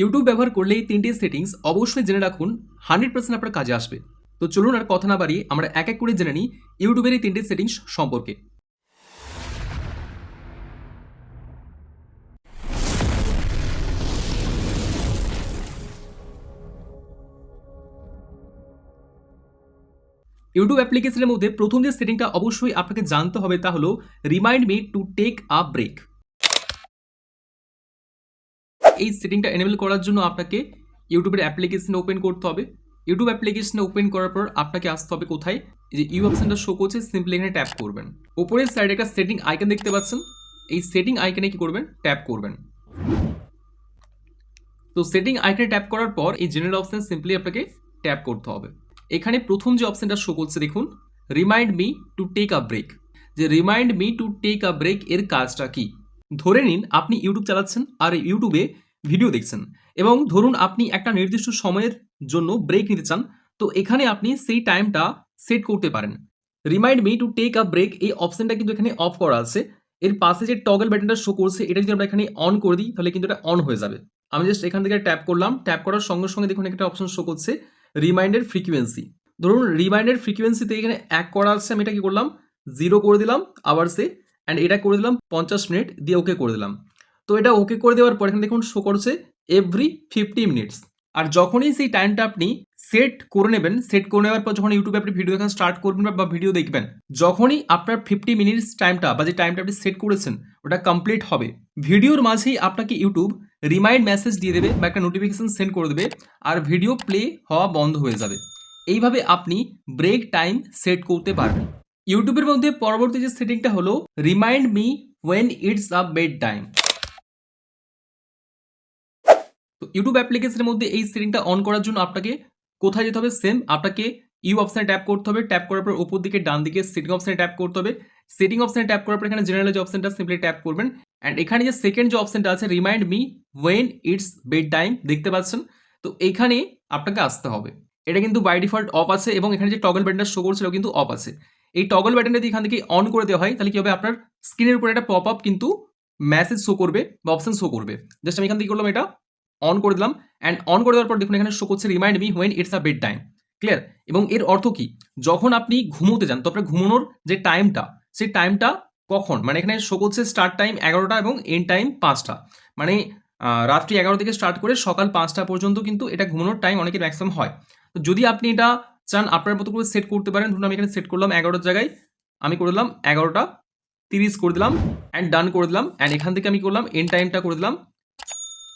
YouTube ব্যবহার করলে এই তিনটি সেটিংস অবশ্যই জেনে রাখুন হান্ড্রেড পার্সেন্ট আপনার কাজে আসবে। তো চলুন আর কথা না বাড়িয়ে আমরা এক এক করে জেনে নিই ইউটিউবের এই তিনটি সেটিংস সম্পর্কে। ইউটিউব অ্যাপ্লিকেশনের মধ্যে প্রথম যে সেটিংটা অবশ্যই আপনাকে জানতে হবে তা হলো remind me to take a break এই সেটিংটা এনেবল করার জন্য আপনাকে ইউটিউবের অ্যাপ্লিকেশন ওপেন করতে হবে। ইউটিউব অ্যাপ্লিকেশনে ওপেন করার পর আপনাকে আসতে হবে কোথায়? যে ইউ অপশানটা শো করছে সিম্পলি এখানে ট্যাপ করবেন। ওপরের সাইডে একটা সেটিং আইকন দেখতে পাচ্ছেন। এই সেটিং আইকনে কি করবেন? ট্যাপ করবেন। তো সেটিং আইকনে ট্যাপ করার পর এই জেনারেল অপশন সিম্পলি আপনাকে ট্যাপ করতে হবে। এখানে প্রথম যে অপশানটা শো করছে, দেখুন remind me to take a break যে remind me to take a break এর কাজটা কি? ধরে নিন, আপনি ইউটিউব চালাচ্ছেন আর ইউটিউবে ভিডিও দেখছেন। এবং ধরুন আপনি একটা নির্দিষ্ট সময়ের জন্য ব্রেক নিতে চান, তো এখানে আপনি সেই টাইমটা সেট করতে পারেন। Remind me to take a break এই অপশনটা কিন্তু এখানে অফ করা আছে। এর পাশে যে টগল বাটনটা শো করছে, এটা যদি আমরা এখানে অন করে দিই, তাহলে কিন্তু এটা অন হয়ে যাবে। আমি জাস্ট এখান থেকে ট্যাপ করলাম ট্যাপ করার সঙ্গে সঙ্গে দেখুন একটা অপশন শো করছে রিমাইন্ডের ফ্রিকুয়েন্সি ধরুন রিমাইন্ডের ফ্রিকুয়েন্সিতে এখানে এক করা আছে, আমি এটা কি করলাম? জিরো করে দিলাম, আবার সে অ্যান্ড এটা করে দিলাম পঞ্চাশ মিনিট দিয়ে ওকে করে দিলাম। তো এটা ওকে করে দেওয়ার পর এখানে দেখুন শো করছে এভরি ফিফটি মিনিটস আর যখনই সেই টাইমটা আপনি সেট করে নেবেন সেট করে নেওয়ার পর যখন ইউটিউবে আপনি ভিডিও দেখা স্টার্ট করবেন বা ভিডিও দেখবেন, যখনই আপনার ফিফটি মিনিটস টাইমটা বা যে টাইমটা আপনি সেট করেছেন, ওটা কমপ্লিট হবে। ভিডিওর মাঝেই আপনাকে ইউটিউব রিমাইন্ড মেসেজ দিয়ে দেবে বা একটা নোটিফিকেশন সেন্ড করে দেবে আর ভিডিও প্লে হওয়া বন্ধ হয়ে যাবে। এইভাবে আপনি ব্রেক টাইম সেট করতে পারবেন। ইউটিউবের মধ্যে পরবর্তী যে সেটিংটা হলো remind me when it's a bedtime YouTube অ্যাপ্লিকেশনের মধ্যে এই সেটিংটা অন করার জন্য আপনাকে কোথায় যেতে হবে? সেম আপনাকে ইউ অপশানে ট্যাপ করতে হবে। ট্যাপ করার পর উপর দিকে ডান দিকে সেটিং অপশানে ট্যাপ করতে হবে। সেটিং অপশানে ট্যাপ করার পর এখানে জেনারেল যে অপশানটা সিম্পলি ট্যাপ করবেন। অ্যান্ড এখানে যে সেকেন্ড যে অপশানটা আছে remind me when it's bedtime দেখতে পাচ্ছেন? তো এখানে আপনাকে আসতে হবে। এটা কিন্তু বাই ডিফল্ট অফ আছে এবং এখানে যে টগল বাটনটা শো করছিল কিন্তু অফ আছে। এই টগল বাটনটা যদি এখান থেকে অন করে দেওয়া হয়, তাহলে কি হবে? আপনার স্ক্রিনের উপরে একটা পপ আপ কিন্তু মেসেজ শো করবে বা অপশন শো করবে। জাস্ট আমি এখান থেকে করলাম এটা। অন করে দিলাম অ্যান্ড অন করে দেওয়ার পর দেখুন এখানে শো করছে remind me when it's a bedtime clear এবং এর অর্থ কি? যখন আপনি ঘুমোতে যান, তো আপনার ঘুমানোর যে টাইমটা সেই টাইমটা কখন? মানে এখানে শো করছে স্টার্ট টাইম এগারোটা এবং এন্ড টাইম পাঁচটা। মানে রাত্রি এগারো থেকে স্টার্ট করে সকাল পাঁচটা পর্যন্ত কিন্তু এটা ঘুমানোর টাইম অনেকের ম্যাক্সিমাম হয়। তো যদি আপনি এটা চান, আপনার মতো করে সেট করতে পারেন। ধরুন আমি এখানে সেট করলাম এগারোটার জায়গায়, আমি করে দিলাম এগারোটা, তিরিশ করে দিলাম অ্যান্ড ডান করে দিলাম অ্যান্ড এখান থেকে আমি করলাম এন টাইমটা করে দিলাম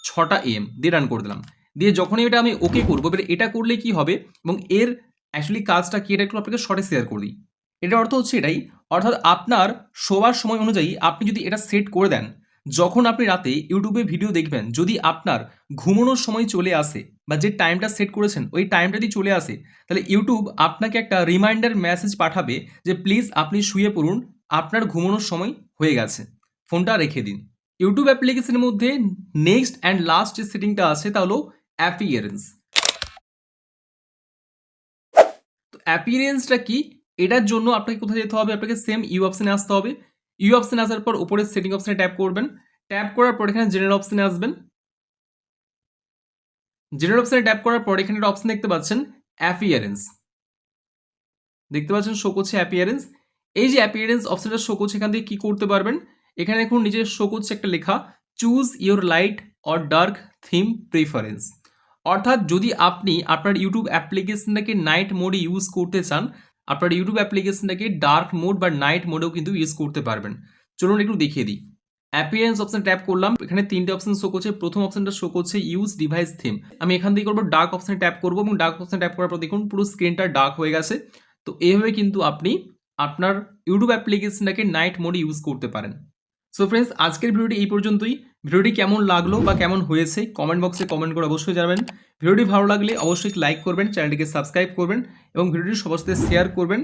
ছটা এম দিয়ে রান করে দিলাম। দিয়ে যখনই এটা আমি ওকে করব, এবার এটা করলে কি হবে? এবং এর অ্যাকচুয়ালি কাজটা কি? এটা একটু আপনাকে শর্টে শেয়ার করে। দিই এটার অর্থ হচ্ছে এটাই, অর্থাৎ আপনার শোবার সময় অনুযায়ী আপনি যদি এটা সেট করে দেন, যখন আপনি রাতে ইউটিউবে ভিডিও দেখবেন, যদি আপনার ঘুমানোর সময় চলে আসে বা যে টাইমটা সেট করেছেন, ওই টাইমটা যদি চলে আসে, তাহলে ইউটিউব আপনাকে একটা রিমাইন্ডার মেসেজ পাঠাবে যে প্লিজ আপনি শুয়ে পড়ুন, আপনার ঘুমানোর সময় হয়ে গেছে। ফোনটা রেখে দিন। ইউটিউব অ্যাপ্লিকেশনের মধ্যে নেক্সট অ্যান্ড লাস্ট যে সেটিংটা আছে, তা হলো অ্যাপিয়ারেন্স তো অ্যাপিয়ারেন্সটা কি? এটার জন্য আপনাকে কোথায় যেতে হবে? আপনাকে সেম ইউ অপশানে আসতে হবে। ইউ অপশানে আসার পর উপরের সেটিং অপশানে ট্যাপ করবেন। ট্যাপ করার পর এখানে জেনারেল অপশানে আসবেন। জেনারেল অপশানে ট্যাপ করার পর এখানে একটা অপশান দেখতে পাচ্ছেন অ্যাপিয়ারেন্স দেখতে পাচ্ছেন শো করছে অ্যাপিয়ারেন্স এই যে অ্যাপিয়ারেন্স অপশনটা শো করছে, এখান থেকে কী করতে পারবেন? এখানে দেখুন নিচে শো করছে একটা লেখা choose your light or dark theme preference অর্থাৎ যদি আপনি আপনার ইউটিউব অ্যাপ্লিকেশনটাকে নাইট মোডে ইউজ করতে চান, আপনার ইউটিউব অ্যাপ্লিকেশনটাকে ডার্ক মোড বা নাইট মোডেও কিন্তু ইউজ করতে পারবেন। চলুন একটু দেখিয়ে দিই। অ্যাপিয়ারেন্স অপশন ট্যাপ করলাম। এখানে তিনটে অপশন শো করছে। প্রথম অপশনটা শো করছে ইউজ ডিভাইস থিম আমি এখান থেকে করব ডার্ক অপশনে ট্যাপ করব এবং ডার্ক অপশন ট্যাপ করার পর দেখুন পুরো স্ক্রিনটা ডার্ক হয়ে গেছে। তো এইভাবে কিন্তু আপনি আপনার ইউটিউব অ্যাপ্লিকেশনটাকে নাইট মোডে ইউজ করতে পারেন। সো ফ্রেন্ডস আজকের ভিডিওটি এই পর্যন্তই। ভিডিওটি কেমন লাগল বা কেমন হয়েছে কমেন্ট বক্সে কমেন্ট করে অবশ্যই জানাবেন। ভিডিওটি ভালো লাগলে অবশ্যই লাইক করবেন চ্যানেলটিকে সাবস্ক্রাইব করবেন এবং ভিডিওটি সবার শেয়ার করবেন।